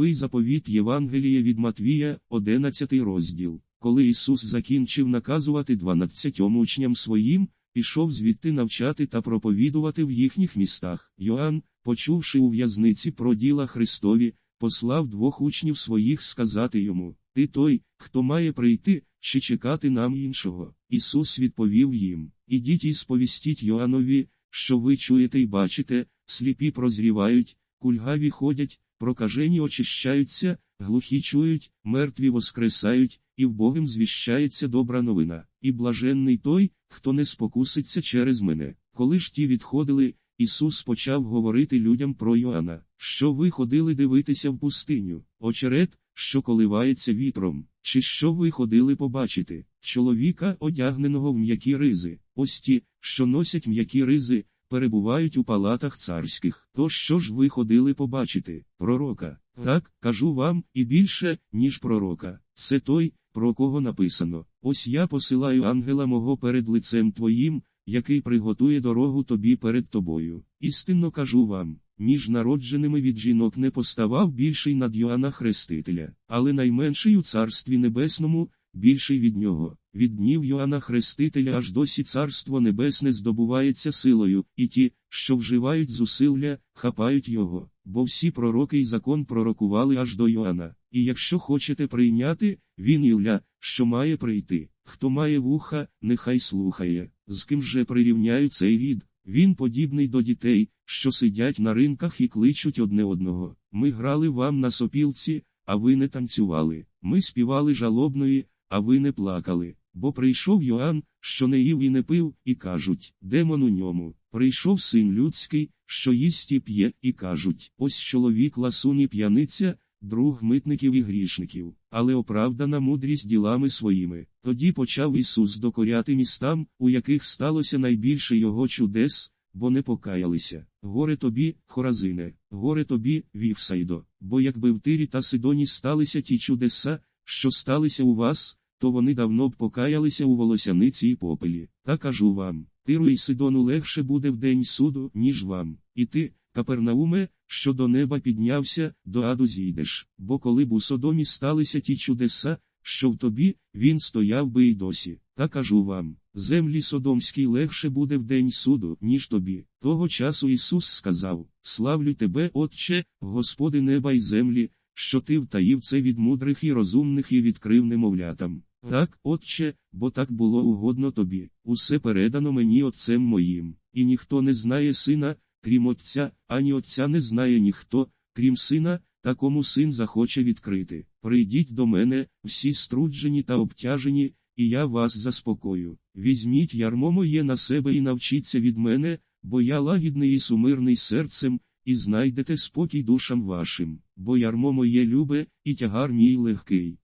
Новий заповіт Євангелія від Матвія, 11 розділ. Коли Ісус закінчив наказувати дванадцятьом учням своїм, пішов звідти навчати та проповідувати в їхніх містах. Йоанн, почувши у в'язниці про діла Христові, послав двох учнів своїх сказати йому: Ти той, хто має прийти, чи чекати нам іншого. Ісус відповів їм: Ідіть і сповістіть Йоаннові, що ви чуєте й бачите, сліпі прозрівають, кульгаві ходять, прокажені очищаються, глухі чують, мертві воскресають, і вбогим звіщається добра новина. І блаженний той, хто не спокуситься через мене. Коли ж ті відходили, Ісус почав говорити людям про Йоанна, що ви ходили дивитися в пустиню, очерет, що коливається вітром, чи що ви ходили побачити, чоловіка, одягненого в м'які ризи, ось ті, що носять м'які ризи, перебувають у палатах царських. То що ж ви ходили побачити? Пророка. Так, кажу вам, і більше, ніж пророка. Це той, про кого написано: Ось я посилаю ангела мого перед лицем твоїм, який приготує дорогу тобі перед тобою. Істинно кажу вам, між народженими від жінок не поставав більший над Йоанна Хрестителя, але найменший у царстві небесному, більший від нього. Від днів Йоанна Хрестителя аж досі царство небесне здобувається силою, і ті, що вживають зусилля, хапають його, бо всі пророки й закон пророкували аж до Йоанна. І якщо хочете прийняти, він Ілля, що має прийти. Хто має вуха, нехай слухає, з ким же прирівняю цей рід. Він подібний до дітей, що сидять на ринках і кличуть одне одного. Ми грали вам на сопілці, а ви не танцювали. Ми співали жалобної, а ви не плакали. Бо прийшов Йоанн, що не їв і не пив, і кажуть, демон у ньому. Прийшов син людський, що їсть і п'є, і кажуть, ось чоловік ласун і п'яниця, друг митників і грішників, але оправдана мудрість ділами своїми. Тоді почав Ісус докоряти містам, у яких сталося найбільше його чудес, бо не покаялися. Горе тобі, Хоразине, горе тобі, Вівсайдо, бо якби в Тирі та Сидоні сталися ті чудеса, що сталися у вас, то вони давно б покаялися у волосяниці і попелі. Та кажу вам, Тиру і Сидону легше буде в день суду, ніж вам. І ти, Капернауме, що до неба піднявся, до аду зійдеш. Бо коли б у Содомі сталися ті чудеса, що в тобі, він стояв би й досі. Та кажу вам, землі Содомській легше буде в день суду, ніж тобі. Того часу Ісус сказав: Славлю тебе, Отче, Господи неба й землі, що ти втаїв це від мудрих і розумних і відкрив немовлятам. Так, Отче, бо так було угодно тобі. Усе передано мені Отцем моїм, і ніхто не знає сина, крім Отця, ані Отця не знає ніхто, крім сина, такому син захоче відкрити. Прийдіть до мене, всі струджені та обтяжені, і я вас заспокою. Візьміть ярмо моє на себе і навчіться від мене, бо я лагідний і сумирний серцем, і знайдете спокій душам вашим, бо ярмо моє любе, і тягар мій легкий.